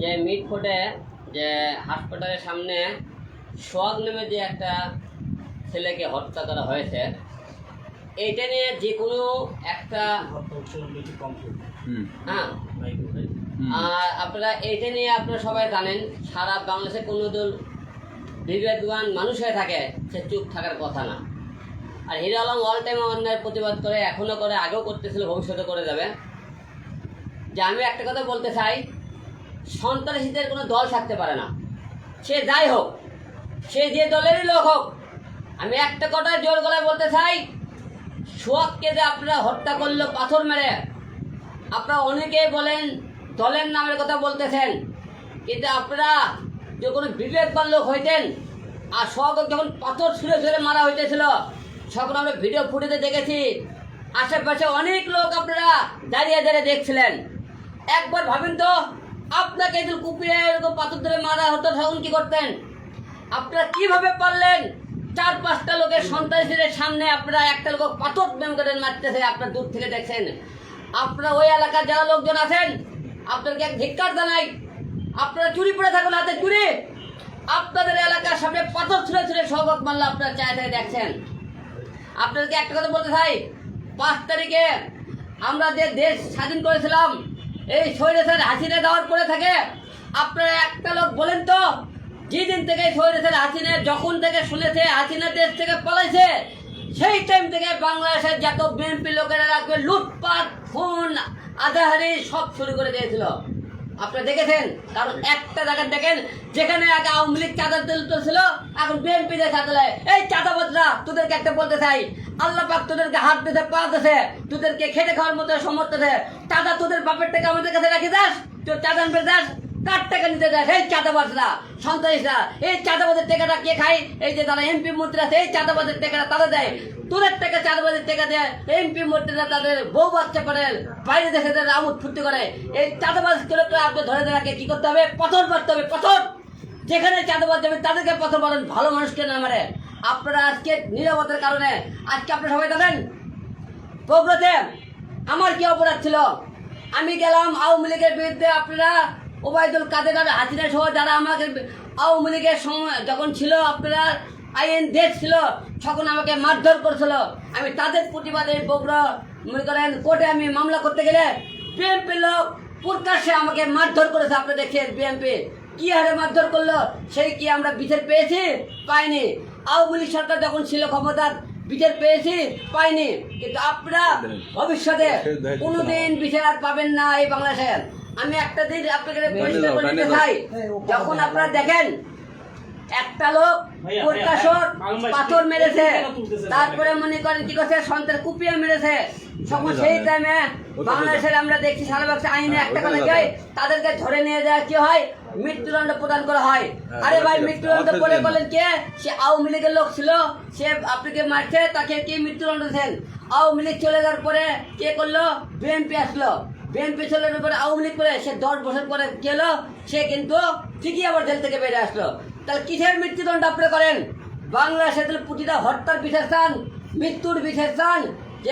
যে মিটফোর্টে যে হাসপাতালের সামনে সোহাগ নামে যে একটা ছেলেকে হত্যা করা হয়েছে এইটা নিয়ে যে কোনো একটা হ্যাঁ। আর আপনারা এইটা নিয়ে আপনারা সবাই জানেন সারা বাংলাদেশে কোনো দল বিবেকবান মানুষ হয়ে থাকে সে চুপ থাকার কথা না। আর হিরো আলম অল টাইম অন্যায়ের প্রতিবাদ করে এখনও করে আগেও করতেছিল ভবিষ্যতে করে যাবে। যে আমি একটা কথা বলতে চাই সন্ত্রাসীদের কোনো দল থাকতে পারে না। সে যাই হোক, সে যে দলেরই লোক হোক, আমি একটা কথা জোর গলায় বলতে চাই সোয়াককে যে আপনারা হত্যা করল পাথর মেরে, আপনারা অনেকেই বলেন দলের নামের কথা বলতেছেন, কিন্তু আপনারা যে কোনো বিবেকবান লোক হইতেন আর সোহাগ যখন পাথর ছুঁড়ে ছুঁড়ে মারা হইতেছিল তখন আমরা ভিডিও ফুটেতে দেখেছি, আশেপাশে অনেক লোক আপনারা দাঁড়িয়ে দাঁড়িয়ে দেখছিলেন। একবার ভাবেন তো আপনাকে যদি কুপিয়ে এরকম পাথর ধরে মারা হতো তখন কি করতেন? আপনারা কীভাবে পারলেন? চার পাঁচটা লোকের সন্ত্রাসীদের সামনে আপনারা একটা লোক পাথর ব্যায়াম করে মারতেছে, আপনার দূর থেকে দেখছেন। আপনারা ওই এলাকার যারা লোকজন আছেন, আপনাদেরকে এক ধিক্কার জানাই। আপনারা চুরি পড়ে থাকুন হাতে চুরি। আপনাদের এলাকার সামনে পাথর ছুঁড়ে ছুঁড়ে সবক মারলে আপনারা চায় থেকে দেখছেন। আপনাদেরকে একটা কথা বলতে চাই, পাঁচ তারিখে আমরা যে দেশ স্বাধীন করেছিলাম এই স্বৈরাচার হাসিনা দেওয়ার পরে থাকে আপনারা একটা লোক বলেন তো, যেদিন থেকে স্বৈরাচার হাসিনা, যখন থেকে শুনেছে হাসিনা দেশ থেকে পলাইছে, সেই টাইম থেকে বাংলাদেশের যত বিএনপি লোকেরা রাখবে লুটপাট, খুন আধাহারি সব শুরু করে দিয়েছিল। আপনারা দেখেছেন? কারণ একটা জায়গা দেখেন, যেখানে আগে আওয়ামী লীগ চাঁদা তুলতেছিল এখন বিএনপি চাঁদা এই চাঁদাবাজরা, তোদেরকে একটা বলতে চাই, আল্লাহ পাক তোদেরকে হাত দিতে পা দিতে তোদেরকে খেটে খাওয়ার মতো সমর্থ দেয় চাঁদা তোদের বাপের টাকা আমাদের কাছে রাখি দাস তোর চাঁদান পেয়ে দাস কার টাকা নিতে দেয় এই চাঁদাবাজরা সন্ত্রাসীরা এই চাঁদাবাজের টাকাটা কে খায়? এই যে তারা এমপি মন্ত্রী আছে এই চাঁদাবাজের টাকাটা তারা দেয়। তোদের টাকা চাঁদাবাজের টাকা দেয়, এমপি মন্ত্রীরা তাদের বউ বাচ্চা করে, বাইরে দেশে তাদের আমোদ ফুর্তি করে। এই চাঁদাবাজ গুলোকে আপনি ধরে ধরে কি করতে হবে? পথর মারতে হবে, পথর! যেখানে চাঁদাবাজ যাবে, তাদেরকে পথর মারেন, ভালো মানুষকে না মারে। আপনারা আজকে নিরাপত্তার কারণে, আজকে আপনারা সবাই যাবেন প্রগ্রতে আমার কি অপরাধ ছিল? আমি গেলাম, আওয়ামী লীগের বিরুদ্ধে আপনারা ওবায়দুল কাদের আর হাসিনা সহ যারা আমাকে আওয়ামী লীগের সময় যখন ছিল আপনারা আইএন দেশ ছিল তখন আমাকে মারধর করেছিল। আমি তাদের প্রতিবাদে বগুড়া মনে করেন কোর্টে আমি মামলা করতে গেলে বিএনপি লোক প্রকাশ্যে আমাকে মারধর করেছে। আপনি দেখছেন বিএনপি কি হারে মারধর করল সেই কি আমরা বিচার পেয়েছি? পাইনি। আওয়ামী লীগ সরকার যখন ছিল ক্ষমতার বিচার পেয়েছি? পাইনি। কিন্তু আপনারা ভবিষ্যতে কোনোদিন বিচার আর পাবেন না এই বাংলাদেশে। আমি একটা দিন আপনাকে পরিষ্কার করে দিতে চাই। যখন আপনারা দেখেন একটা লোক প্রকাশক পাথর মেরেছে। তারপরে মনে করেন কি করছে? সন্তান কুপিয়ে মেরেছে। তখন সেই টাইমে বাংলাদেশের আমরা দেখছি সারা ব্যবসা আইনে একটা কথা যাই তাদেরকে ধরে নিয়ে যাওয়া কি হয়? মৃত্যুদণ্ড প্রদান করা হয়। আরে ভাই মৃত্যুদণ্ড করে বলেন কে? সে আওয়ামী লীগের লোক ছিল। সে আপনাকে মারছে তাকে কে মৃত্যুদণ্ড দিয়েছেন? আওয়ামী লীগ চলে যাওয়ার পরে কে করল? বিএনপি আসলো। বিএনপি চলে যাওয়ার পরে আওয়ামী লীগ করে সে দশ বছর পরে গেল সে কিন্তু ঠিকই আবার জেল থেকে বেরিয়ে আসলো। তাহলে কিসের মৃত্যুদণ্ড আপনি করেন? বাংলাদেশে তাহলে প্রতিটা হত্যার বিচার চান, মৃত্যুর বিচার চান,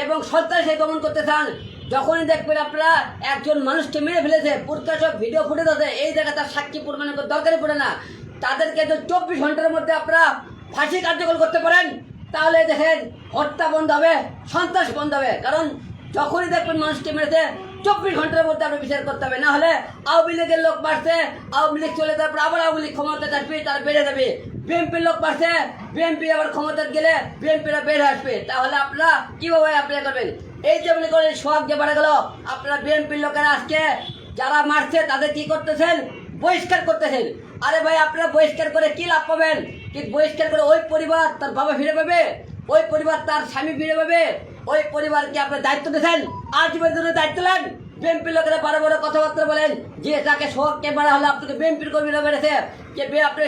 এবং সন্ত্রাসে দমন করতে চান। যখনই দেখবেন আপনারা একজন মানুষকে মেরে ফেলেছে প্রকাশক ভিডিও ফুটে আছে, এই জায়গায় তার সাক্ষী প্রমাণের দরকারই পড়ে না। তাদেরকে তো চব্বিশ ঘণ্টার মধ্যে আপনারা ফাঁসি কার্যকর করতে পারেন, তাহলে দেখেন হত্যা বন্ধ হবে, সন্ত্রাস বন্ধ হবে। কারণ যখনই দেখবেন মানুষকে মেরেছে চব্বিশ ঘণ্টার মধ্যে আপনার বিচার করতে হবে। না হলে আওয়ামী লীগের লোক বাড়ছে আওয়ামী লীগ চলে তারপর আবার আওয়ামী লীগ ক্ষমতা আসবে তারা বেড়ে যাবে। বিএনপির লোক বাড়ছে বিএনপি আবার ক্ষমতা গেলে বিএনপিরা বেড়ে আসবে। তাহলে আপনারা কীভাবে অ্যাপ্লাই করবেন? এই যে মনে করেন সোহাগ যে বাড়া গেল, আপনারা বিএনপির লোকেরা আজকে যারা মারছে, তাদের কি করতেছেন? বহিষ্কার করতেছেন। আরে ভাই, আপনারা বহিষ্কার করে কি লাভ পাবেন? কিন্তু বহিষ্কার করে ওই পরিবার তার বাবা ফিরে পাবে? ওই পরিবার তার স্বামী ফিরে পাবে ওই পরিবারকে আপনার দায়িত্ব দিয়েছেন। আজীবন ধরে দায়িত্ব নেন। বিএনপির লোকেরা বড় বড় কথাবার্তা বলেন। যে তাকে সোহাগকে মারা হলে, আপনাকে বিএনপির কর্মীরা বেড়েছে যে আপনি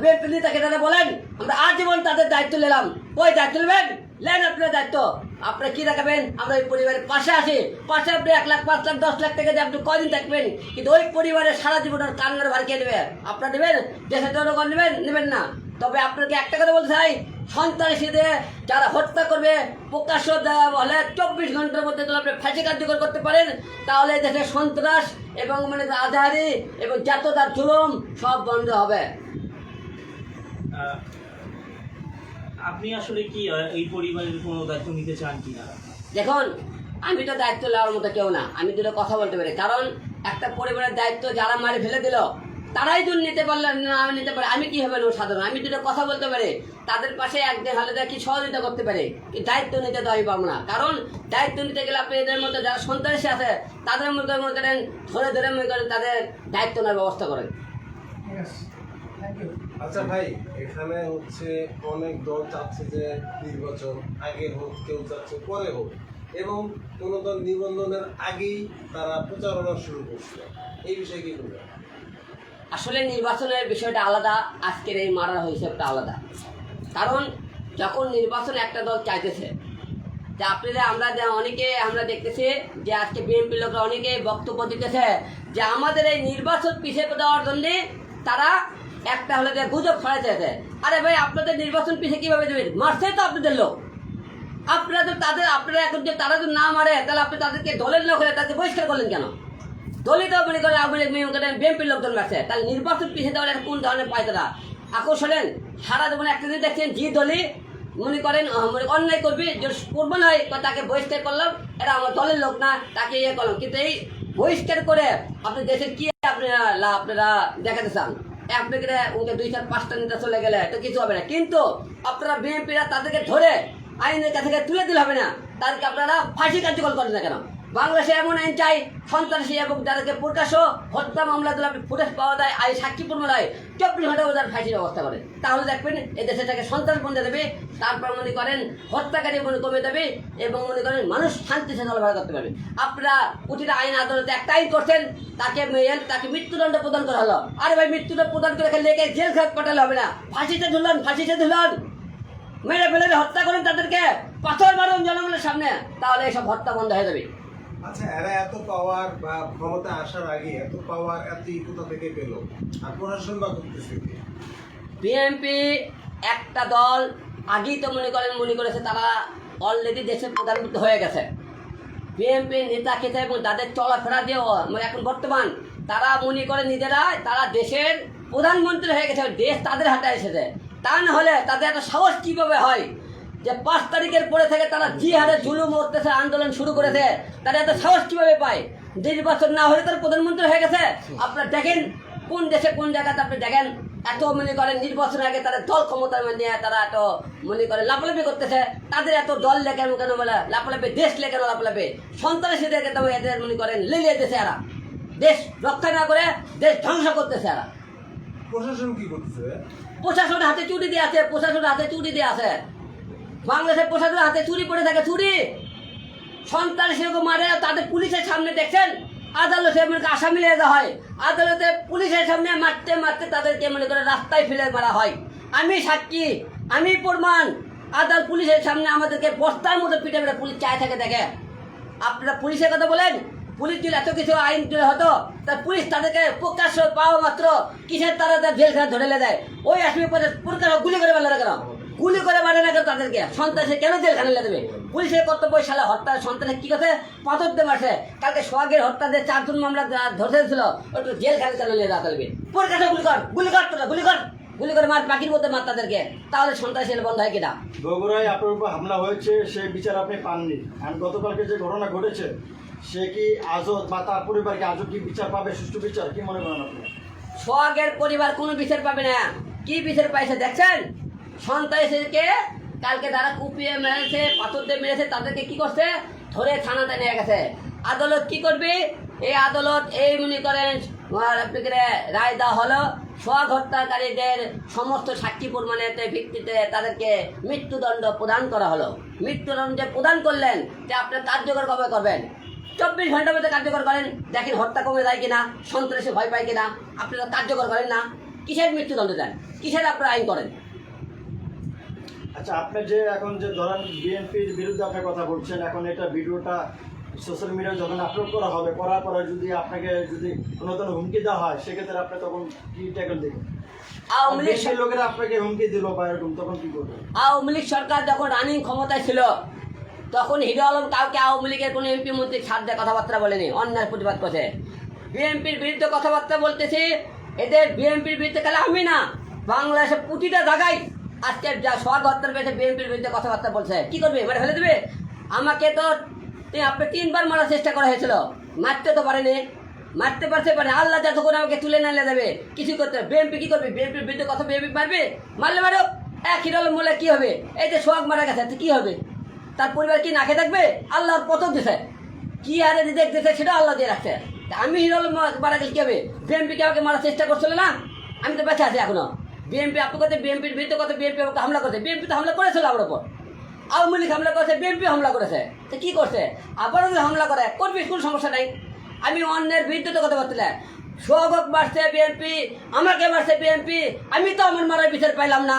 বিএনপি নেতাকে তারা বলেন। আমরা আজীবন তাদের দায়িত্ব নিলাম। ওই দায়িত্ব নেবেন? নেন আপনার দায়িত্ব। আপনারা কি দেখাবেন? আমরা ওই পরিবারের পাশে আছি। পাশে আপনি এক লাখ, পাঁচ লাখ, দশ লাখ টাকা দিয়ে আপনি কদিন থাকবেন? কিন্তু ওই পরিবারের সারা জীবনের কান্নার ভার কে নেবে? আপনারা নেবেন? দেশের জনগণ নেবেন? নেবেন না। তবে আপনাকে একটা কথা বলতে চাই। সন্ত্রাসীদের যারা হত্যা করবে প্রকাশ্য দেওয়া হলে চব্বিশ ঘণ্টার মধ্যে যদি আপনি ফাঁসি কার্যকর করতে পারেন তাহলে দেশে সন্ত্রাস এবং মানে আধারি এবং জাতদার জুলুম সব বন্ধ হবে। আপনি আসলে কি এই পরিবারের কোনো দায়িত্ব নিতে চান কি না দেখুন আমি তো দায়িত্ব নেওয়ার মতো কেউ না। আমি দুটো কথা বলতে পারি। কারণ একটা পরিবারের দায়িত্ব যারা মারে ফেলে দিল তারাই দূর নিতে পারলে না আমি নিতে পারি। আমি কীভাবে নেব সাধারণ? আমি দুটো কথা বলতে পারি তাদের পাশে একদিন হলে কি সহযোগিতা করতে পারে? কি দায়িত্ব নিতে তো আমি পারব না। কারণ দায়িত্ব নিতে গেলে আপনি এদের মধ্যে যারা সন্ত্রাসী আছে তাদের মধ্যে মনে করেন ধরে ধরে মনে করেন তাদের দায়িত্ব নেওয়ার ব্যবস্থা করেন। আচ্ছা ভাই এখানে হচ্ছে অনেক দল চাচ্ছে যে নির্বাচন আগে হোক কেউ চাচ্ছে পরে হোক। এবং কোন দল নিবন্ধনের আগেই তারা প্রচারণা শুরু করছে। এই বিষয়ে কি বলবেন? আসলে নির্বাচনের বিষয়টা আলাদা, আজকের এই মারার হিসেবটা আলাদা। কারণ যখন নির্বাচন একটা দল চাইতেছে যে আপনারা, আমরা অনেকে আমরা দেখতেছি যে আজকে বিএনপি লোকরা অনেকে বক্তব্য দিতেছে যে আমাদের এই নির্বাচন পিছিয়ে দেওয়ার জন্যে তারা একটা হলে গুজব ছড়াইতেছে। আরে ভাই, আপনাদের নির্বাচন পিছিয়ে কীভাবে দেবেন মারছে তো আপনাদের লোক। আপনারা তো তাদের, আপনারা এখন যে তারা যদি না মারে, তাহলে আপনি তাদেরকে দলের লোক হলে তাদেরকে বহিষ্কার করলেন কেন? দলিত মনে করে আপনি করেন বিএনপির লোকজন আছে তাহলে নির্বাচন পিছিয়ে দেওয়ার কোন ধরনের পায়তারা আকর্ষণেন সারা জীবনে একটা দিন দেখছেন জি দলই মনে করেন মনে অন্যায় করবি, যে করব নয় বা তাকে বহিষ্কার করলাম, এটা আমার দলের লোক না, তাকে ইয়ে করলাম। কিন্তু এই বহিষ্কার করে আপনি দেশের কি আপনারা আপনারা দেখাতে চান? আপনাকে ওকে দুই চার পাঁচটা নেতা চলে গেলে, তো কিছু হবে না। কিন্তু আপনারা বিএনপিরা তাদেরকে ধরে আইনের কাছে তুলে দিলে হবে না। তাদেরকে আপনারা ফাঁসি কার্যকর করেন না কেন? বাংলাদেশে এমন আইন চাই, সন্ত্রাসী এবং তাদেরকে প্রকাশ্য হত্যা মামলা দিলে আপনি ফুটেজ পাওয়া যায় আই সাক্ষী প্রমাণায় চব্বিশ ঘণ্টা তার ফাঁসির ব্যবস্থা করেন তাহলে দেখবেন এই দেশে তাকে সন্ত্রাস বন্ধে দেবে, তারপর মনে করেন হত্যাকারী মনে কমে দেবে এবং মনে করেন মানুষ শান্তি চলাফেরা করতে পারবে। আপনারা প্রতিটা আইন আদালতে একটা আইন করছেন, তাকে তাকে মৃত্যুদণ্ড প্রদান করা হলো। আরে ভাই, মৃত্যুদণ্ড প্রদান করে লেগে জেল খাট পাঠালে হবে না। ফাঁসিতে ঝুলন ফাঁসিতে ঝুলন। মেরে ফেলে হত্যা করেন তাদেরকে। পাথর মারুন জনগণের সামনে। তাহলে এসব হত্যা বন্ধ হয়ে যাবে। আচ্ছা এরা এত পাওয়ার বা ক্ষমতা আসার আগে এত পাওয়ার এত কোথা থেকে পেল। আর প্রশাসন বা করতেছে বিএনপি একটা দল, আগেই তো মনে করেন, মনে করেছে তারা অলরেডি দেশের প্রধানমন্ত্রী হয়ে গেছে। বিএনপি নেতা খেতে এবং তাদের চলাফেরা দিয়ে এখন বর্তমান তারা মনে করে নিজেরা তারা দেশের প্রধানমন্ত্রী হয়ে গেছে, দেশ তাদের হাতে এসেছে। তা না হলে তাদের একটা সাহস কীভাবে হয়? যে পাঁচ তারিখের পরে থেকে তারা যে হারে জুলুম অত্যাচার আন্দোলন শুরু করেছে। তারা এত সাহস কীভাবে পায়? নির্বাচন না হলে তারা প্রধানমন্ত্রী হয়ে গেছে। আপনারা দেখেন কোন দেশে কোন জায়গাতে আপনি দেখেন এত মনে করেন নির্বাচন আগে তারা দল ক্ষমতা নিয়ে তারা এত মনে করে লাফালাফি করতেছে। তাদের এত দল লেখেন কেন বলে লাফালাফি দেশ লেখেন লাফালাফি? সন্ত্রাসীদেরকে তো এদের মনে করেন লিলিয়ে দিয়েছে এরা। দেশ রক্ষা না করে দেশ ধ্বংস করতেছে এরা। প্রশাসন কি করতেছে? প্রশাসনের হাতে চুরি দিয়ে আছে প্রশাসনের হাতে চুরি দিয়ে আছে। বাংলাদেশের প্রশাসনের হাতে চুরি পড়ে থাকে, চুরি। সন্ত্রাসীকে মারে, তাদের পুলিশের সামনে দেখছেন? আদালতে মনে করে আসামি যাওয়া হয়। আদালতে পুলিশের সামনে মারতে মারতে তাদেরকে মনে করে রাস্তায় ফেলে মারা হয়। আমি সাক্ষী, আমি প্রমাণ। আদাল পুলিশের সামনে আমাদেরকে বস্তার মতো পিঠে পিঠে পুলিশ চায় থাকে, দেখে। আপনারা পুলিশের কথা বলেন? পুলিশ যদি এত কিছু আইন তৈরি হতো, তা পুলিশ তাদেরকে প্রকাশ্য পাওয়া মাত্র কিসের তারা তার জেলখানা ধরে দেয় ওই আসামি পরে প্রকাশ্য গুলি করে মারে না কেন? গুলি করে মারে না কেন তাদেরকে? সন্ত্রাসে কেন জেলখানা দেবে পুলিশের কর্তব্য সালা হত্যা সন্ত্রাসে কি কথা পাথর দিয়ে মারছে কালকে সোহাগের হত্যা দিয়ে চারজন মামলা ধরতে ছিল ওটা জেলখানা চালিয়ে নিয়ে রাখা লাগবে। প্রকাশ্য গুলি কর গুলি কর তোরা গুলি কর। গুলি করে মার বাকির মধ্যে মার তাদেরকে। তাহলে সন্ত্রাসী বন্ধ হয় কিনা? বগুড়ায় আপনার উপর হামলা হয়েছে সেই বিচার আপনি পাননি। আর গতকালকে যে ঘটনা ঘটেছে সে কি আজও বা তার পরিবারকে আজও কি বিচার পাবে সুষ্ঠু বিচার? কি মনে করেন আপনি? সোহাগের পরিবার কোনো বিচার পাবে না। কি বিচার পাইছে দেখছেন? সন্ত্রাসীকে কালকে তারা কুপিয়ে মেরেছে, পাথর দিয়ে মেরেছে, তাদেরকে কি করছে? ধরে থানাতে নিয়ে গেছে। আদালত কি করবে? এই আদালত এই মনে করেন রায় দেওয়া হলো সোহাগ হত্যাকারীদের সমস্ত সাক্ষী প্রমাণের ভিত্তিতে তাদেরকে মৃত্যুদণ্ড প্রদান করা হলো। মৃত্যুদণ্ড প্রদান করলেন যে আপনার কার্যকর কবে করবেন? চব্বিশ ঘণ্টার মধ্যে কার্যকর করেন, দেখেন হত্যা কমে যায় কিনা, সন্ত্রাসী ভয় পায় কিনা, আপনারা কার্যকর করেন না। কিসের মৃত্যুদণ্ড দেন? কিসের আপনারা আইন করেন? আচ্ছা আপনি যে এখন যে ধরেন বিএনপির বিরুদ্ধে আপনি কথা বলছেন এখন এটা ভিডিওটা সোশ্যাল মিডিয়ায় যখন আপলোড করা হবে করার পরে যদি আপনাকে যদি কোনো ধরনের হুমকি দেওয়া হয় সেক্ষেত্রে আপনি তখন কি ট্যাকল দেবেন? আওয়ামী লীগ দেশের লোকেরা আপনাকে হুমকি দিল বা এরকম তখন কি করবেন আওয়ামী লীগ সরকার যখন রানিং ক্ষমতায় ছিল তখন হিরো আলম কাউকে আওয়ামী লীগের কোনো এমপি মন্ত্রী কথাবার্তা বলেনি অন্যায় প্রতিবাদ করছে। বিএনপির বিরুদ্ধে কথাবার্তা বলতেছি এদের বিএনপির বিরুদ্ধে খেলে আমি না। বাংলাদেশের প্রতিটা জায়গায় আজকে যা সোহাগ হত্যার পেয়েছে বিএনপির বিরুদ্ধে কথাবার্তা বলছে। কি করবে? এবারে ফেলে দেবে? আমাকে তো আপনি তিনবার মারার চেষ্টা করা হয়েছিল। মারতে তো পারেনি। মারতে পারছে পারে, আল্লাহ যতক্ষণ আমাকে তুলে নালে যাবে, কিছু করতে বিএনপি কি করবে? বিএনপির বিরুদ্ধে কথা বিএনপি মারবে মারলে মারো এক হিরো আলম বলে কি হবে? এই যে সোহাগ মারা গেছে কি হবে? তার পরিবার কি নাকে থাকবে? আল্লাহর প্রথম দিছে। কি হারে দেখতেছে সেটা আল্লাহ দিয়ে রাখছে। আমি হিরো আলম মারা গেলে কি হবে? বিএনপিকে আমাকে মারার চেষ্টা করছিল না? আমি তো বেঁচে আছি এখনও। বিএনপি আপনি কথা বিএনপির বিরুদ্ধে কথা বিএনপি আমাকে হামলা করছে। বিএনপি তো হামলা করেছিল আমার ওপর আওয়ামী লীগ হামলা করেছে বিএনপি হামলা করেছে। তো কি করছে? আবারও যদি হামলা করে করবি কোনো সমস্যা নাই? আমি অন্যের বিরুদ্ধে তো কথা বলছিলাম সোহাগক মারছে বিএনপি আমাকে মারছে বিএনপি আমি তো আমার মারার বিচার পাইলাম না।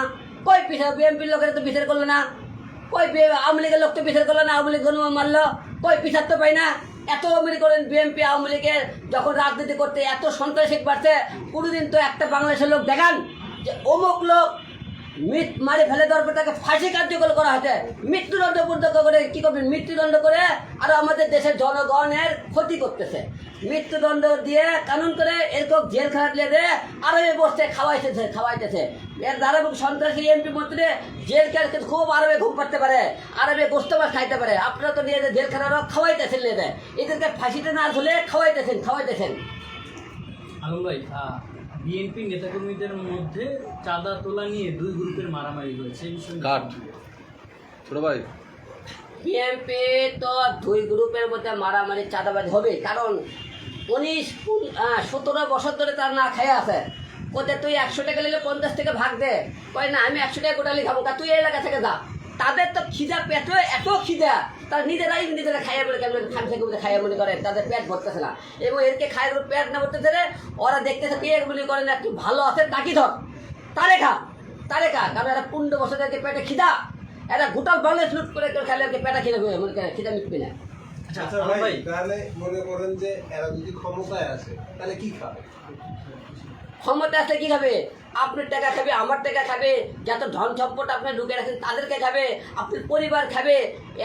কই বিচার? বিএনপির লোকের তো বিচার করল না। কই আওয়ামী লীগের লোক তো বিচার করল না, আওয়ামী লীগ মারলো কই বিচার তো পাই না। এত আওয়ামী করেন বিএনপি আওয়ামী লীগের যখন রাজনীতি করতে এত সন্ত্রাসী বাড়ছে, কোনোদিন তো একটা বাংলাদেশের লোক দেখান। যে অমুক লোক মৃত মারি ফেলে দেওয়ার পর তাকে ফাঁসি কার্যকর করা হয়েছে মৃত্যুদণ্ড পর্যন্ত করে কি করবে? মৃত্যুদণ্ড করে আর আমাদের দেশের জনগণের ক্ষতি করতেছে। মৃত্যুদণ্ড দিয়ে কানুন করে এরকম জেল দিয়ে দেয় আরবে বসতে খাওয়াইতেছে খাওয়াইতেছে। এর দ্বারা সন্ত্রাসী এমপি মন্ত্রী জেল খেলতে খুব আরবে ঘুম পাড়তে পারে, আরবে গোস্ত মাছ খাইতে পারে। আপনারা তো নিয়ে যে জেল খানারও খাওয়াইতেছেন নিয়ে এদেরকে ফাঁসিতে না ধুলে খাওয়াইতেছেন খাওয়াইতেছেন। ভাই বিএনপি নেতাকর্মীদের মধ্যে চাঁদা তোলা নিয়ে দুই গ্রুপের মারামারি হয়েছে এই বিষয়ে কাট। ছোট ভাই। বিএনপি তো দুই গ্রুপের মধ্যে মারামারি চাঁদাবাজি হবে। কারণ উনিশ সতেরো বছর ধরে তার না খেয়ে আছে। কোথায় তুই একশো টাকা নিলে পঞ্চাশ টাকা ভাগ দে। কয় না আমি একশো টাকা গোটালি খাব তা তুই এলাকা থেকে যা। তাদের তো খিদা পেটে এত খিদা। তার নিজেরাই নিজেরা খাইয়া বলে, কেমন খান থেকে বলে, খাইয়া মনে করে, তাদের পেট ভরতেছে না। এবং এরকে খাইয়ে পেট না ভরতেছে রে, ওরা দেখতেছে কে বলে করে না, একটু ভালো আছে, তাকি ধর। তারে খা তারে খা, কারণ এরা পুণ্য বসে পেটে খিদা। এরা গোটাল বাংলাদেশ লুট করে খেলে পেটা খিদা খিদা মিটবে না। আচ্ছা আচ্ছা তাহলে মনে করেন যে এরা যদি ক্ষমতায় আসে তাহলে কি খাবে? ক্ষমতা আসলে কি খাবে? আপনার টাকা খাবে আমার টাকা খাবে যত ধন সম্পদ আপনি ঢুকে রাখেন তাদেরকে খাবে আপনার পরিবার খাবে।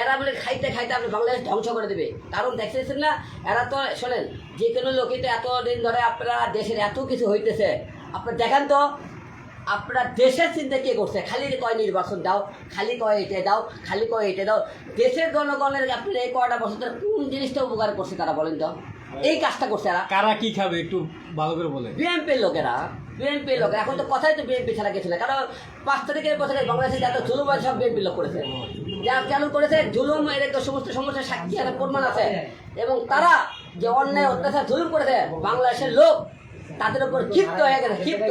এরা বলে খাইতে খাইতে আপনি বাংলাদেশ ধ্বংস করে দেবে। কারণ দেখতেছেন না এরা তো শোনেন যে কোনো লোকই তো এতদিন ধরে আপনারা দেশের এত কিছু হইতেছে। আপনার দেখেন তো আপনারা দেশের চিন্তা কে করছে? খালি কয় নির্বাচন দাও খালি কয় এটা দাও খালি কয় এটা দাও। দেশের জনগণের আপনার এই কয়টা বছর কোন জিনিসটা উপকার করছে তারা বলেন তো? এই কাজটা করছে এরা। কারা কি খাবে একটু ভালো করে বলে বিএনপির লোকেরা বিএনপির লোকেরা এখন তো কথাই তো বিএনপি ছাড়া না। কারণ পাঁচ তারিখের বছরে বাংলাদেশে যত জুলুম আছে সব বিএনপির লোক করেছে। যা কেন করেছে জুলুম এর একটা সমস্ত সমস্যার সাক্ষী আছে প্রমাণ আছে। এবং তারা যে অন্যায় অত্যাচার জুলুম করেছে বাংলাদেশের লোক তাদের উপর ক্ষিপ্ত হয়ে গেছে ক্ষিপ্ত।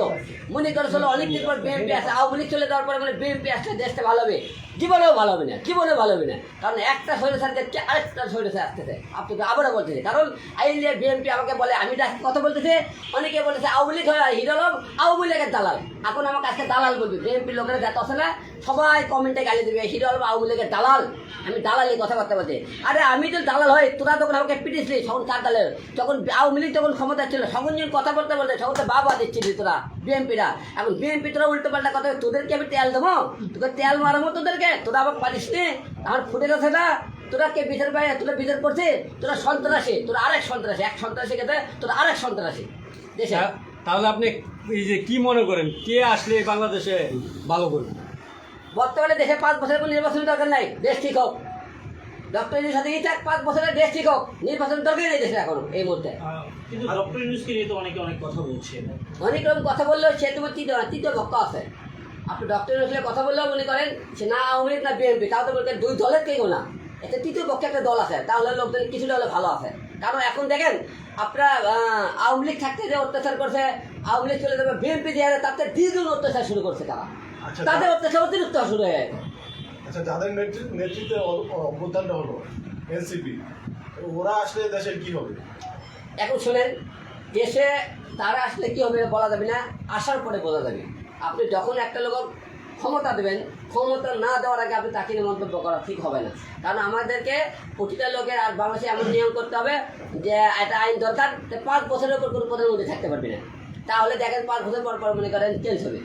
মনে করেছিল অলিম্পিক পর বিএনপি আসে আওয়ামী লীগ চলে যাওয়ার পরে বলে বিএনপি আসলে দেশটা ভালো হবে। জীবনেও ভালো হবে না জীবনেও ভালো হবে না। কারণ একটা শরীর সার দেখছে আরেকটা শরীর সার আসতেছে। আপনি তো আবারও বলতেছে কারণ আইলে বিএনপি আমাকে বলে, আমি কথা বলতেছে, অনেকে বলেছে, আওয়ামী লীগ হয় হিরো আলম আওয়ামী দালাল। এখন আমাকে আজকে দালাল বলবে। বিএনপির লোকেরা যাতে আসে না, সবাই কমেন্টে গালি দেবে, হিরো আলম আওয়ামী লীগের দালাল। আমি দালালি কথাবার্তা বলছি। আরে আমি তো দালাল হয় তোরা তখন আমাকে পিটিসলি, তখন কার দালাল যখন আওয়ামী লীগ যখন ক্ষমতা ছিল, তখন যখন কথা বলতে বলতে তখন তো বাবা দিচ্ছিলি তোরা, বিএনপিরা। এখন বিএনপি তোরা উল্টো পাল্টা কথা তোদেরকে আমি তেল দেবো? তোকে তেল মারাবো, তোদেরকে তোরা আবার পারিস নি। আমার ফুটে গেছে না তোরা কে বিচার পাই তোরা বিচার করছে তোরা সন্ত্রাসী তোরা আরেক সন্ত্রাসী এক সন্ত্রাসী খেতে তোরা আরেক সন্ত্রাসী। দেশে। তাহলে আপনি এই যে কি মনে করেন কে আসলে বাংলাদেশে ভালো করবে? বর্তমানে দেশে পাঁচ বছরের কোনো নির্বাচনের দরকার নাই দেশ ঠিক হোক। ডক্টর ইউনুস সাথে থাক পাঁচ বছরের দেশ ঠিক হোক নির্বাচনের দরকার নেই দেশে এখন এই মুহূর্তে। কিন্তু ডক্টর ইউনুসকে নিয়ে তো অনেকে অনেক কথা বলছে। অনেক রকম কথা বললেও সে তোমার তৃতীয় তৃতীয় পক্ষ আছে। আপনি ডক্টর ইউনুসের কথা বললেও মনে করেন সে না আওয়ামী লীগ না বিএনপি। তাও তো বলতে দুই দলের কেউ না। এতে তৃতীয় পক্ষে একটা দল আছে। তাহলে লোকজন কিছুটা হলে ভালো আছে। কারণ এখন দেখেন আপনারা আওয়ামী লীগ থাকতে যে অত্যাচার করছে আওয়ামী লীগ চলে যাবে বিএনপি দিয়ে তাতে দ্বিগুণ অত্যাচার শুরু করছে তারা। আচ্ছা, তাদের অত্যাচার অতিরিক্ত শুরু হয়ে আচ্ছা যাদের নেতৃ- নেতৃত্বে অভ্যুত্থানটা হলো এনসিপি ওরা আসলে দেশের কি হবে? এখন শোনেন দেশে তারা আসলে কি হবে বলা যাবে না আসার পরে বোঝা যাবে। আপনি যখন একটা লোক ক্ষমতা দেবেন, ক্ষমতা না দেওয়ার আগে আপনি তাকে মন্তব্য করা ঠিক হবে না। কারণ আমাদেরকে প্রতিটা লোকের আর বাংলাদেশে এমন নিয়ম করতে হবে যে একটা আইন দরকার পাঁচ বছরের উপর কোনো প্রধানমন্ত্রী থাকতে পারবে না। তাহলে দেখেন পাঁচ বছর পর পর মনে করেন চেঞ্জ হবে।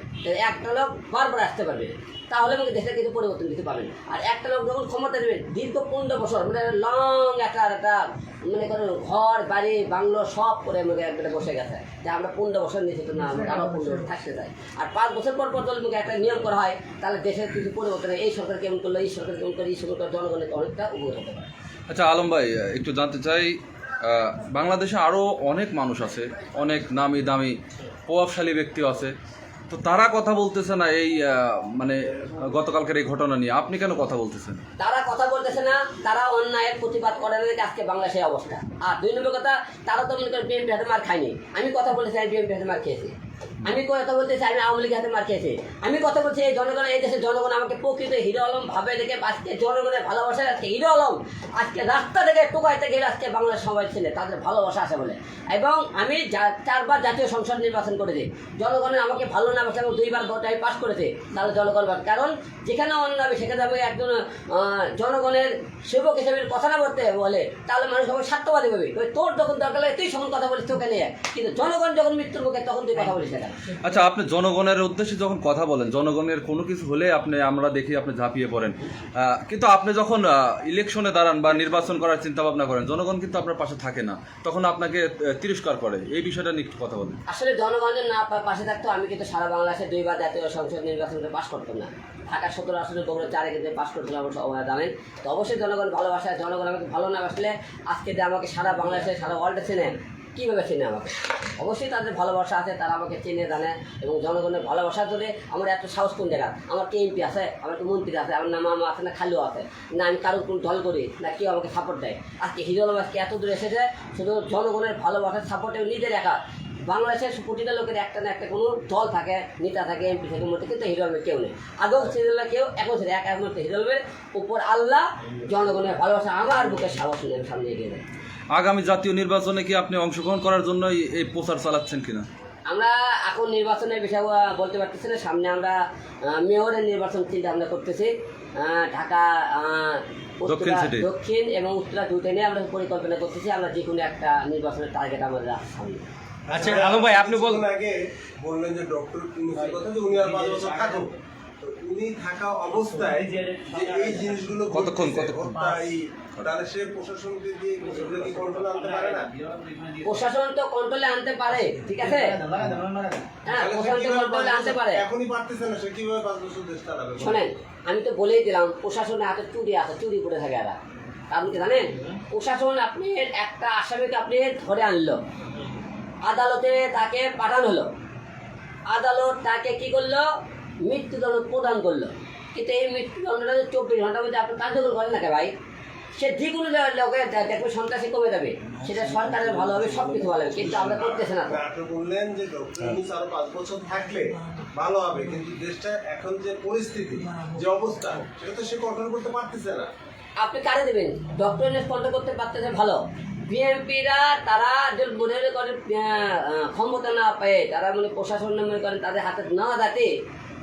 একটা লোক বারবার আসতে পারবে। তাহলে আমাকে দেশের কিছু পরিবর্তন দিতে পারবেন আর একটা লোক যখন ক্ষমতা দেবে দীর্ঘ পনেরো বছর মানে লং একটা একটা মনে করেন ঘর, বাড়ি, বাংলো, সব করে আমাকে একটা বসে গেছে। যে আমরা পনেরো বছর নিচে তো না, আমরা পনেরো বছর থাকতে চাই। আর পাঁচ বছর পর পর যদি একটা নিয়ম করা হয়, তাহলে দেশের কিছু পরিবর্তন। এই সরকার কেমন করল, এই সরকার কেমন করল এই সরকার জনগণের অনেকটা উপকার হতে পারে। আচ্ছা আলম ভাই, একটু জানতে চাই বাংলাদেশে আরও অনেক মানুষ আছে, অনেক নামি দামি, প্রভাবশালী ব্যক্তি আছে। তো তারা কথা বলতেছে না এই মানে গতকালকের এই ঘটনা নিয়ে। আপনি কেন কথা বলতেছেন? তারা কথা বলতেছে না, তারা অন্যায়ের প্রতিবাদ করে না আজকে বাংলাদেশের অবস্থা। আর দুই নম্বর কথা, তারা তো মনে করেন বিএনপি হাতে মার খায়নি। আমি কথা বলেছি, আমি বিএনপি হাতে মার খেয়েছি। আমি কথা বলতেছি আমি আওয়ামী লীগের হাতে মার খেয়েছি আমি কথা বলছি, এই জনগণ, এই দেশের জনগণ আমাকে প্রকৃত হিরো আলম ভাবে দেখে, আজকে জনগণের ভালোবাসা, আজকে হিরো আলম, আজকে রাস্তা থেকে টোকাইতে গেলে আজকে বাংলার সবাই ছেলে, তাদের ভালোবাসা আছে বলে এবং আমি চারবার জাতীয় সংসদ নির্বাচন করেছি জনগণের আমাকে ভালো না বাসে এবং দুইবার ভোট আমি পাস করেছে, তাহলে জনগণ। কারণ যেখানে অন্য হবে, সেখানে আমি একজন জনগণের সেবক হিসেবে কথা না বলতে বলে, তাহলে মানুষ সবাই স্বার্থবাদী হবে তোর যখন দরকার লাগে, তুই সখন কথা বলিস তোকে নিয়ে কিন্তু জনগণ যখন মৃত্যুর মুখে, তখন তুই কথা বলিস? আচ্ছা আপনি জনগণের উদ্দেশ্যে যখন কথা বলেন, জনগণের কোনো কিছু হলে আপনি, আমরা দেখি আপনি ঝাঁপিয়ে পড়েন। কিন্তু আপনি যখন ইলেকশনে দাঁড়ান বা নির্বাচন করার চিন্তা ভাবনা করেন, জনগণ কিন্তু আপনার পাশে থাকে না। তখন আপনাকে তিরস্কার করে। এই বিষয়টা নিয়ে একটু কথা বলেন। আসলে জনগণের না পাশে থাকতো, আমি কিন্তু সারা বাংলাদেশে দুইবার জাতীয় সংসদ নির্বাচনকে পাশ করতাম না। ঢাকা সতেরো আসলে দৌড়ে চারে কিন্তু পাশ অবশ্য ওরা জানেন তো অবশ্যই জনগণ ভালোবাসা জনগণ আমাকে ভালো না বাসলে আজকে আমাকে সারা বাংলাদেশে, সারা ওয়ার্ল্ডে চেনেন কীভাবে চেনে আমাকে? অবশ্যই তাদের ভালোবাসা আছে, তারা আমাকে চেনে, জানে এবং জনগণের ভালোবাসা ধরে আমার এত সাহস কোন জায়গা আমার কে এমপি আছে? আমার মন্ত্রী আছে? আমার না মামা আছে না খালু আছে? না আমি কারোর কোন দল করি, না কেউ আমাকে সাপোর্ট দেয়। আজকে হিরো আজকে এত দূরে এসেছে, শুধু জনগণের ভালোবাসার সাপোর্টে নিজের একা। বাংলাদেশের প্রতিটা লোকের একটা না একটা কোনো দল থাকে, নেতা থাকে এমপি থাকে মধ্যে কিন্তু হিরো আলমের কেউ নেই। আগেও না কেউ, এখন ছিল এক একমাত্র হিরো আলমের উপর আল্লাহ জনগণের ভালোবাসা আমার বুকে সাহস নিয়ে সামনে এগিয়ে আগামী জাতীয় নির্বাচনে কি আপনি অংশগ্রহণ করার জন্য এই- প্রচার চালাচ্ছেন কিনা? আমরা এখন নির্বাচনের বিষয়ে বলতে পারতেছি না। সামনে আমরা মেয়রের নির্বাচন চিন্তা ভাবনা করতেছি। আহ, ঢাকা আহ, দক্ষিণ এবং উত্তরা দুটো নিয়ে আমরা পরিকল্পনা করতেছি। আমরা যে কোনো একটা নির্বাচনের টার্গেট আমাদের সামনে আচ্ছা আলম ভাই আপনি বল কিছুক্ষণ আগে বললেন যে ডক্টর কথা যে উনি আর পাঁচ বছর থাকুন তো উনি থাকা অবস্থায় যে এই জিনিসগুলো কতক্ষণ, কতক্ষণ? তাহলে সে প্রশাসনকে দিয়ে এগুলো কি কন্ট্রোল আনতে পারে না? প্রশাসন তো কন্ট্রোলে আনতে পারে ঠিক আছে? হ্যাঁ প্রশাসন তো কন্ট্রোলে আনতে পারে। এখনই পারতেছে না সে কীভাবে পাঁচ বছর দেশ চালাবে? শোনেন আমি তো বলেই দিলাম প্রশাসনে হাতে চুরি আছে চুরি করে থাকে এরা। আপনি কি জানেন? প্রশাসন আপনি একটা আসামিকে আপনি ধরে আনলো। আদালতে তাকে পাঠানো হলো। আদালত তাকে কি করল? মৃত্যুদণ্ড প্রদান করল। কিন্তু এই মৃত্যুদণ্ডটা চব্বিশ ঘণ্টার মধ্যে আপনি কার্যকর করেন না ভাই? সে যে কোনো লোকে দেখবে সন্ত্রাসী কমে যাবে। সেটা সরকারের ভালো হবে সব কিছু ভালো হবে কিন্তু আমরা করতেছি না আপনি বললেন যে আরও পাঁচ বছর থাকলে ভালো হবে কিন্তু দেশটা এখন যে পরিস্থিতি যে অবস্থা সেটা তো সে কন্ট্রোল করতে পারতেছে না। আপনি কারে দেবেন? ডক্টর স্পন্দ করতে পারতেছে ভালো। বিএনপিরা তারা যে মনে করেন ক্ষমতা না পেয়ে তারা মানে প্রশাসন মনে করেন তাদের হাতে না দাঁতে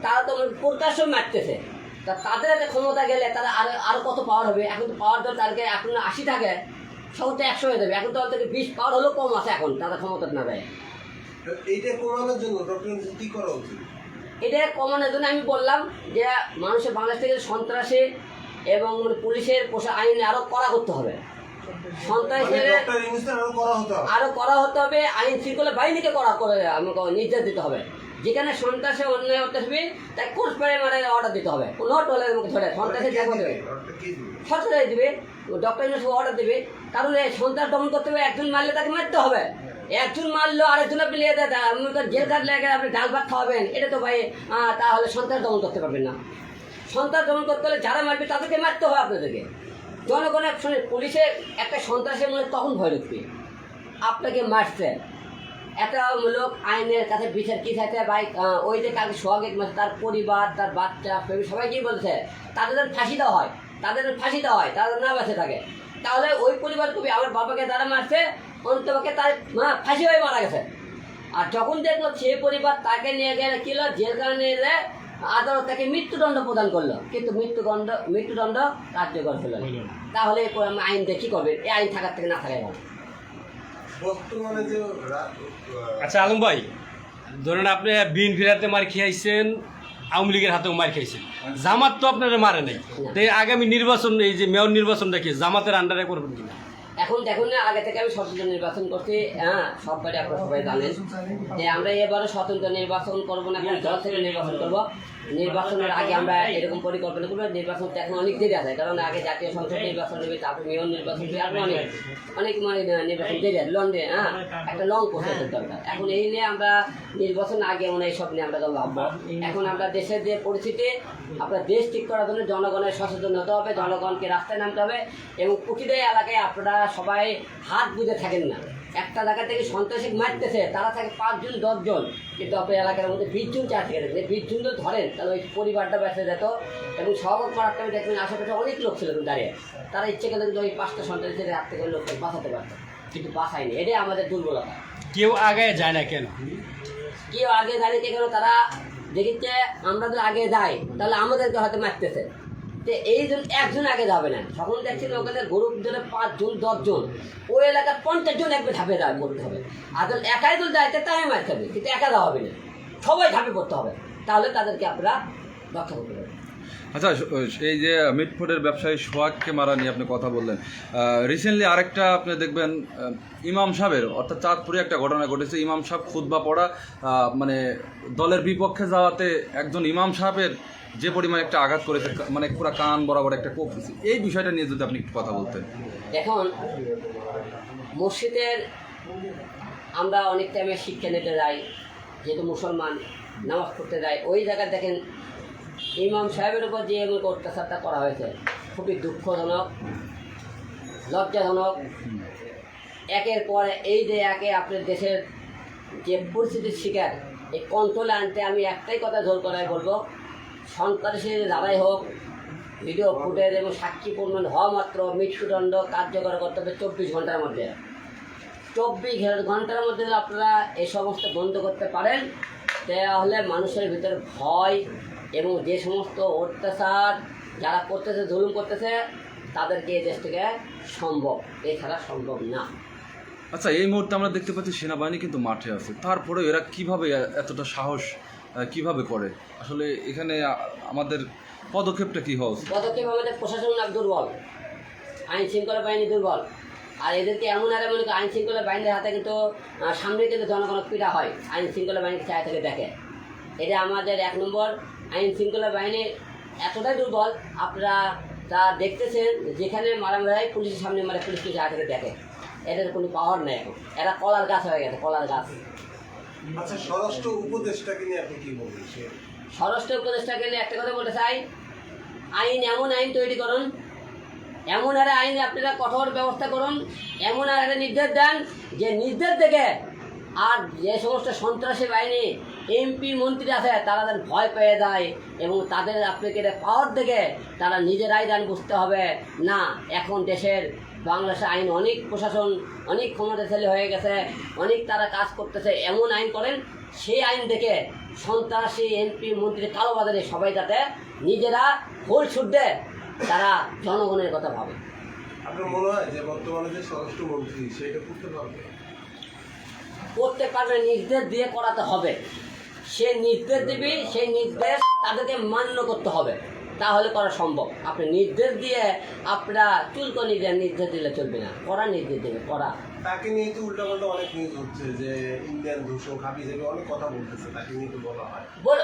তারা তো মানে প্রকাশ্য মারতেছে। তা তাদের একটা ক্ষমতা গেলে তারা আরও আরও কত পাওয়ার হবে? এখন তো পাওয়ার তো তাদেরকে এখন আশি থাকে সব তো একশো হয়ে যাবে। এখন তো থেকে বিশ পাওয়ার হলেও কম আছে এখন তারা ক্ষমতা না দেয় এইটা কমানোর জন্য ডক্টর কি করা উচিত? এটা কমানোর জন্য আমি বললাম যে মানুষের বাংলাদেশ থেকে সন্ত্রাসী এবং মানে পুলিশের পোশাক আইন আরও কড়া করতে হবে। করা হতে হবে। আরও করা হতে হবে আইন শৃঙ্খলা বাহিনীকে করা করে আমাকে নির্দেশ দিতে হবে। যেখানে সন্ত্রাসে অন্যায় হতে তাই কোর্ট পেরে মানে অর্ডার দিতে হবে। নোট হলে আমাকে ধরে সন্ত্রাসে দেখো দেবে দিবে। সরকার ডক্টর ইউনুস অর্ডার দিবে। কারণ এই সন্ত্রাস দমন করতে হবে একজন মারলে তাকে মারতে হবে। একজন মারলো আরেকজন আপনি লিয়ে দেয় জেল কাটলে একে আপনি ডাল ভাত খাওয়াবেন এটা তো ভাই তাহলে সন্ত্রাস দমন করতে পারবেন না। সন্ত্রাস দমন করতে হলে যারা মারবে তাদেরকে মারতে হবে আপনাদেরকে। জনগণের শুনে পুলিশের একটা সন্ত্রাসের মনে তখন ভয় ঢুকবে। আপনাকে মারছে। একটা লোক আইনের কাছে বিচার কি থাকে ভাই ওই যে কালকে সোহাগের তার পরিবার তার বাচ্চা ফ্যামিলি সবাই কি বলছে তাদের যেন ফাঁসি দেওয়া হয় তাদের ফাঁসি দেওয়া হয় তাদের না বেঁচে থাকে। তাহলে ওই পরিবার কবি আমার বাবাকে যারা মারছে অন্তপক্ষে তার মা ফাঁসি হয়ে মারা গেছে। আর যখন দেখল সে পরিবার তাকে নিয়ে গেলে কি হলো? জেলখানে নিয়ে যায় আদালত তাকে মৃত্যুদণ্ড প্রদান করল। কিন্তু মৃত্যুদণ্ড মৃত্যুদণ্ড কার্যকর হলো তাহলে আইন কি করবে এই আইন থাকার থেকে না থাকাই ভালো। বর্তমানে যে আচ্ছা আলম ভাই ধরেন আপনি বিএনপির হাতে মার খেয়েছেন আওয়ামী লীগের হাতেও মার খেয়েছেন জামাত তো আপনারা মারে নাই। তো এই আগামী নির্বাচন এই যে মেয়র নির্বাচনটা কি জামাতের আন্ডারে করবেন কিনা? এখন দেখুন না আগে থেকে আমি স্বতন্ত্র নির্বাচন করছি হ্যাঁ সবাই আপনারা সবাই জানেন। যে আমরা এবারে স্বতন্ত্র নির্বাচন করব না এখন দল থেকে নির্বাচন করব। নির্বাচনের আগে আমরা এরকম পরিকল্পনা করব, নির্বাচন এখন অনেক দেরি আছে, কারণ আগে জাতীয় সংসদ নির্বাচন হবে, তারপর মেয়র নির্বাচন হবে আরও অনেক অনেক মানে নির্বাচন দেরি আছে লন্ডে হ্যাঁ? একটা লং প্রসেসের দরকার এখন এই নিয়ে আমরা নির্বাচন আগে মনে এইসব নিয়ে আমরা ভাববো। এখন আমরা দেশের যে পরিস্থিতি আপনার দেশ ঠিক করার জন্য জনগণের সচেতন হতে হবে, জনগণকে রাস্তায় নামতে হবে এবং প্রতিটা এলাকায় আপনারা সবাই হাত বুঝে থাকেন না। একটা জায়গা থেকে সন্ত্রাসী মারতেছে তারা থাকে পাঁচজন দশজন। কিন্তু আপনার এলাকার মধ্যে বিশ জন চার থেকে দেখবেন বিশ তো ধরেন তাহলে ওই পরিবারটা বেঁচে যেত। এবং সহগত করার টাইমে দেখবেন আশেপাশে অনেক লোক ছিল দাঁড়িয়ে। তারা ইচ্ছে করে কিন্তু ওই পাঁচটা সন্ত্রাসীদের হাত থেকে লোককে বাঁচাতে পারত। কিন্তু বাঁচায়নি। এটাই আমাদের দুর্বলতা। কেউ আগে যায় না কেন? কেউ আগে দাঁড়িয়ে কেন? তারা দেখেছে আমরা যদি আগে যাই তাহলে আমাদেরকে হয়তো মারতেছে। তো এই জন্য একজন আগে যাবে না। তখন দেখছি যে ওখানে গ্রুপ ধরে পাঁচজন, দশজন, ওই এলাকার পঞ্চাশ জন একবার ঝাঁপে দাঁড় করতে হবে। আর যদি একাই যদি দায়িত্বে তাই মারতে হবে, কিন্তু একা দেওয়া হবে না। সবাই ঝাঁপে পড়তে হবে। তাহলে তাদেরকে আপনারা রক্ষা করতে পারবেন আচ্ছা এই যে মিটফুডের ব্যবসায়ী সোহাগকে মারা নিয়ে আপনি কথা বললেন রিসেন্টলি আরেকটা আপনি দেখবেন ইমাম সাহেবের, অর্থাৎ চাঁদপুরে একটা ঘটনা ঘটেছে। ইমাম সাহেব খুতবা পড়া মানে দলের বিপক্ষে যাওয়াতে একজন ইমাম সাহেবের যে পরিমাণ একটা আঘাত করেছে মানে পুরো কান বরাবর একটা কোপ দিছে। এই বিষয়টা নিয়ে যদি আপনি একটু কথা বলতেন এখন মসজিদের আমরা অনেক টাইমে শিক্ষা নিতে যাই, যেহেতু মুসলমান নামাজ পড়তে যাই ওই জায়গায় দেখেন ইমাম সাহেবের উপর যে এমন অত্যাচারটা করা হয়েছে, খুবই দুঃখজনক, লজ্জাজনক একের পর এই যে একে আপনার দেশের যে পরিস্থিতির শিকার, এই কন্ট্রোলে আনতে আমি একটাই কথা জোর করাই বলব সন্ত্রাসী যারাই হোক ভিডিও ফুটেজ এবং সাক্ষী প্রমাণ হওয়া মাত্র মৃত্যুদণ্ড কার্যকর করতে হবে চব্বিশ ঘণ্টার মধ্যে। চব্বিশ ঘণ্টার মধ্যে আপনারা এই সমস্ত বন্ধ করতে পারেন, তাহলে মানুষের ভিতরে ভয় এবং যে সমস্ত অত্যাচার যারা করতেছে, জুলুম করতেছে, তাদেরকে এই দেশ থেকে সম্ভব, এছাড়া সম্ভব না। আচ্ছা এই মুহূর্তে আমরা দেখতে পাচ্ছি সেনাবাহিনী কিন্তু মাঠে আছে। তারপরে এরা কীভাবে এতটা সাহস কীভাবে করে? আসলে এখানে আমাদের পদক্ষেপটা কি হওয়া উচিত? পদক্ষেপ আমাদের প্রশাসন দুর্বল। আইন শৃঙ্খলা বাহিনী দুর্বল। আর এদেরকে এমন আরে মনে করি আইন শৃঙ্খলা বাহিনীর হাতে কিন্তু সামনে কিন্তু জনগণ পীড়া হয়। আইন শৃঙ্খলা বাহিনী চায় থেকে দেখে এটা আমাদের এক নম্বর। আইন শৃঙ্খলা বাহিনী এতটাই দুর্বল, আপনারা তা দেখতেছেন, যেখানে মারামারি হয় পুলিশের সামনে মারে পুলিশকে চায় থেকে দেখে এদের কোনো পাওয়ার নেই এখন। এরা কলার গাছ হয়ে গেছে, কলার গাছ। আচ্ছা স্বরাষ্ট্র উপদেশটাকে নিয়ে আপনি কি বলবেন? স্বরাষ্ট্র উপদেষ্টাকে নিয়ে একটা কথা বলতে চাই। আইন এমন আইন তৈরি করুন, এমন আরে আইন আপনারা কঠোর ব্যবস্থা করুন, এমন আর একটা নির্দেশ দেন যে নির্দেশ থেকে আর যে সমস্ত সন্ত্রাসী বাহিনী, এমপি, মন্ত্রী আছে, তারা যেন ভয় পেয়ে যায় এবং তাদের আপনাকে পাওয়ার থেকে তারা নিজেরাই যেন বুঝতে হবে, না, এখন দেশের বাংলাদেশের আইন অনেক প্রশাসন অনেক ক্ষমতাশালী হয়ে গেছে অনেক তারা কাজ করতেছে এমন আইন করেন সেই আইন দেখে সন্ত্রাসী এমপি মন্ত্রী কালোবাজারে সবাই যাতে নিজেরা ভুল শুদ্ধে তারা জনগণের কথা ভাবে। আপনার মনে হয় যে বর্তমানে যে স্বরাষ্ট্র মন্ত্রী সেটা করতে পারবে? করতে পারবে নির্দেশ দিয়ে করাতে হবে। সে নির্দেশ দিবি সেই নির্দেশ তাদেরকে মান্য করতে হবে। তাহলে করা সম্ভব। আপনি নির্দেশ দিয়ে আপনারা চুলকনি দিয়ে নির্দেশ দিলে চলবে না। করা নির্দেশ দেবে করা। তাকে নিয়ে তো উল্টাপাল্টা অনেক নিউজ হচ্ছে যে ইন্ডিয়ান দূষণ খাবি যাবে অনেক কথা বলতেছে তাকে নিয়ে তো বলা হয়। বল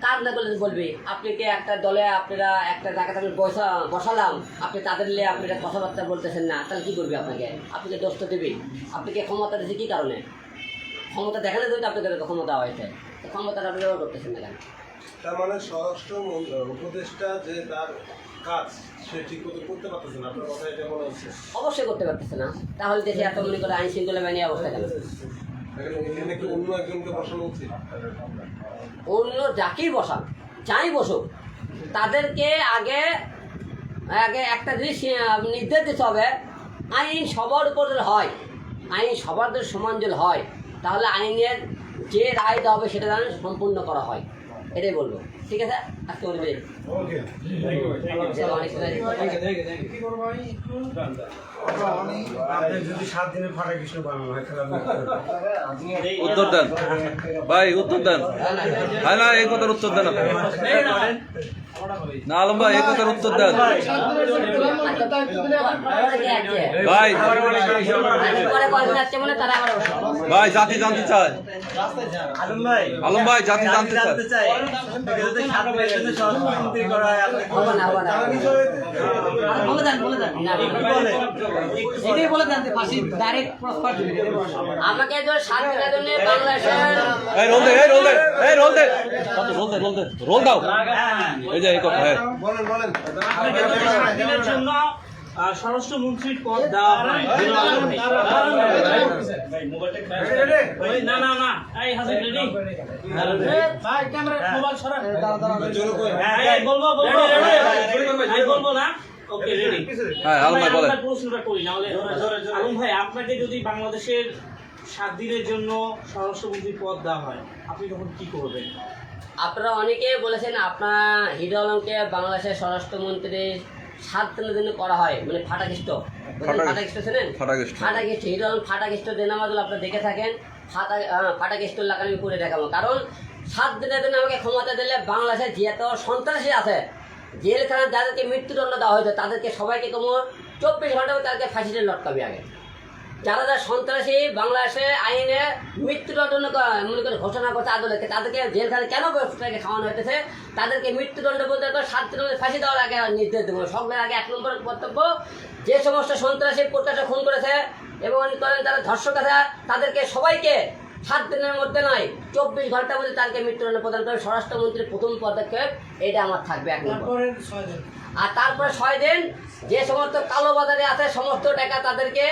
কাজ না করলে বলবি? আপনি কি একটা দলে আপনারা একটা জায়গাতে আমি বসা বসালাম আপনি তাদের নিয়ে আপনি কথাবার্তা বলতেছেন না তাহলে কি করবে আপনাকে? আপনাকে দোষ তো দেবে আপনাকে ক্ষমতা দিয়েছে কী কারণে? ক্ষমতা দেখালে তো আপনাকে ক্ষমতা হয়েছে। ক্ষমতাটা আপনি ব্যবহার করতেছেন না কেন? তার মানে স্বরাষ্ট্র উপদেষ্টা যে তার কাজ সে ঠিক মতো করতে পারতেছে না। আপনার কথা এটা মনে হচ্ছে। অবশ্যই করতে পারতেছে না। তাহলে দেশে এত মনে করে আইন শৃঙ্খলা বাহিনী অবস্থা কেন এখানে কি অন্য একজনকে বসানো উচিত? অন্য যাকেই বসান যাই বসুক। তাদেরকে আগে আগে একটা জিনিস নির্দেশ দিতে হবে। আইন সবার উপর হয় আইন সবার সমান যদি হয় তাহলে আইনের যে রায় দেওয়া হবে সেটা যেন সম্পূর্ণ করা হয়। এটাই বলব ঠিক আছে আজকে বলবে ওকে যদি সাত দিনের ফাটা হয় উত্তর দেন ভাই উত্তর দেন হ্যাঁ না এই কথার উত্তর দেন আপনি। না আলম ভাই এই কথার উত্তর দেন। ভাই। ভাই জাতি জানতে চায়। আলম ভাই জাতি জানতে চায়। চাই হয় আমাকে রোল দে রোল দে রোল দে। রোল দে রোল দে রোল দাও। এই যে এই কথা বলেন বলেন। আপনাকে যদি সাত দিনের জন্য আহ, স্বরাষ্ট্রমন্ত্রীর পদ দেওয়া হয়। না না না। এই হাজির রেডি? ভাই ক্যামেরা মোবাইল সরা চলো কই? এই বলব বলব। বলব না? ওকে রেডি আলম ভাই বলেন। প্রশ্নটা করি না হলে আলম ভাই আপনাকে যদি বাংলাদেশের সাত দিনের জন্য স্বরাষ্ট্রমন্ত্রীর পদ দেওয়া হয় আপনি তখন কি করবেন? আপনারা অনেকে বলেছেন আপনার হিরো আলমকে বাংলাদেশের স্বরাষ্ট্রমন্ত্রী সাত দিনের জন্য করা হয় মানে ফাটাকিষ্ট ফাটাকিষ্ট। ছিলেন ফাটাকিষ্ট। হিরো আলম ফাটাকিষ্ট দেনামাদুল আপনারা দেখে থাকেন ফাটা ফাটাকিষ্ট লাগানো আমি করে দেখাবো কারণ সাত দিনের জন্য আমাকে ক্ষমতা দিলে বাংলাদেশে যে এত সন্ত্রাসী আছে জেলখানা যাদেরকে মৃত্যুদণ্ড দেওয়া হয়েছে তাদেরকে সবাইকে কোনো চব্বিশ ঘণ্টা তাদেরকে ফাঁসিতে লটকাবে আগে যারা যারা সন্ত্রাসী বাংলাদেশে আইনে মৃত্যুদণ্ড মনে করে ঘোষণা করছে আদালতকে তাদেরকে জেলখানে কেন ব্যবসাটাকে খাওয়ানো হইতেছে? তাদেরকে মৃত্যুদণ্ড বলতে করে সাত দিনের মধ্যে ফাঁসি দেওয়ার আগে নির্দেশ দেবো। সকলের আগে এক নম্বর কর্তব্য যে সমস্ত সন্ত্রাসী প্রত্যাশা খুন করেছে এবং করেন তারা ধর্ষক আছে তাদেরকে সবাইকে সাত দিনের মধ্যে নয় চব্বিশ ঘণ্টার মধ্যে তাদেরকে মৃত্যুদণ্ড প্রদান করে স্বরাষ্ট্রমন্ত্রীর প্রথম পদক্ষেপ এটা আমার থাকবে এক নম্বর। আর তারপরে ছয় দিন যে সমস্ত কালো বাজারে আছে সমস্ত টাকা তাদেরকে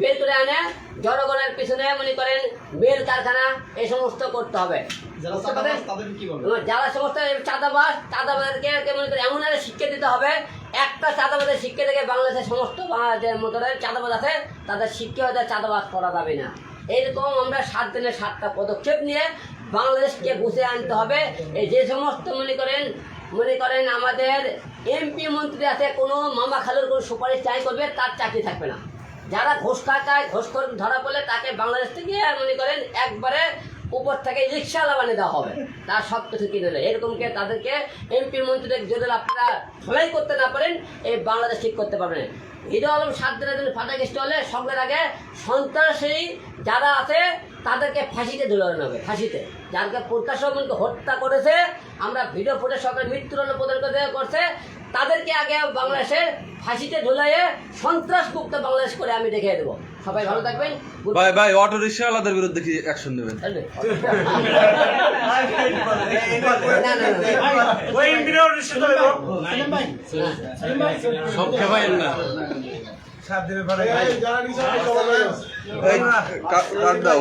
বের করে আনে জনগণের পিছনে মনে করেন বেল কারখানা এই সমস্ত করতে হবে। যারা সমস্ত চাঁদাবাস চাঁদাবাজ চাঁদাবাজকে কে মনে করেন এমন একটা শিক্ষা দিতে হবে একটা চাঁদাবাজের শিক্ষা থেকে বাংলাদেশের সমস্ত বাংলাদেশের মতো চাঁদাবাজ আছে তাদের শিক্ষা হতে চাঁদাবাজ করা যাবে না। এইরকম আমরা সাত দিনের সাতটা পদক্ষেপ নিয়ে বাংলাদেশকে গুছিয়ে আনতে হবে। এই যে সমস্ত মনে করেন মনে করেন আমাদের এমপি মন্ত্রী আছে কোনো মামা খালুর কোনো সুপারিশ চাই করবে তার চাকরি থাকবে না। যারা ঘোষ খায় ঘোষ ধরা পড়লে তাকে বাংলাদেশ থেকে মনে করেন, একবারে উপর থেকে রিক্সা বানিয়ে দেওয়া হবে। তার সব কিছু কিনে দেয় এরকমকে তাদেরকে এমপি মন্ত্রীদের যদি আপনারা ধলাই করতে না পারেন, এই বাংলাদেশ ঠিক করতে পারবেন। হিরো আলম সাত দিনের জন্য ফাটাকিষ্ট হলে সঙ্গে আগে সন্ত্রাসী যারা আছে, তাদেরকে ফাঁসিতে ঝুলানো হবে ফাঁসিতে। যাদেরকে প্রকাশককে হত্যা করেছে, আমরা ভিডিও ফুটে সবাই মৃত্যুদণ্ড প্রদান করতে করছে তাদেরকে আগে বাংলাদেশে ফাঁসিতে ঝুলাইয়ে সন্ত্রাস মুক্ত বাংলাদেশ করে আমি দেখিয়ে দেবো। সবাই ভালো থাকবেন। ভাই ভাই অটো রিক্সাওয়ালাদের বিরুদ্ধে কি অ্যাকশন নেবেন। সব খেপাইন না। কাট দাও।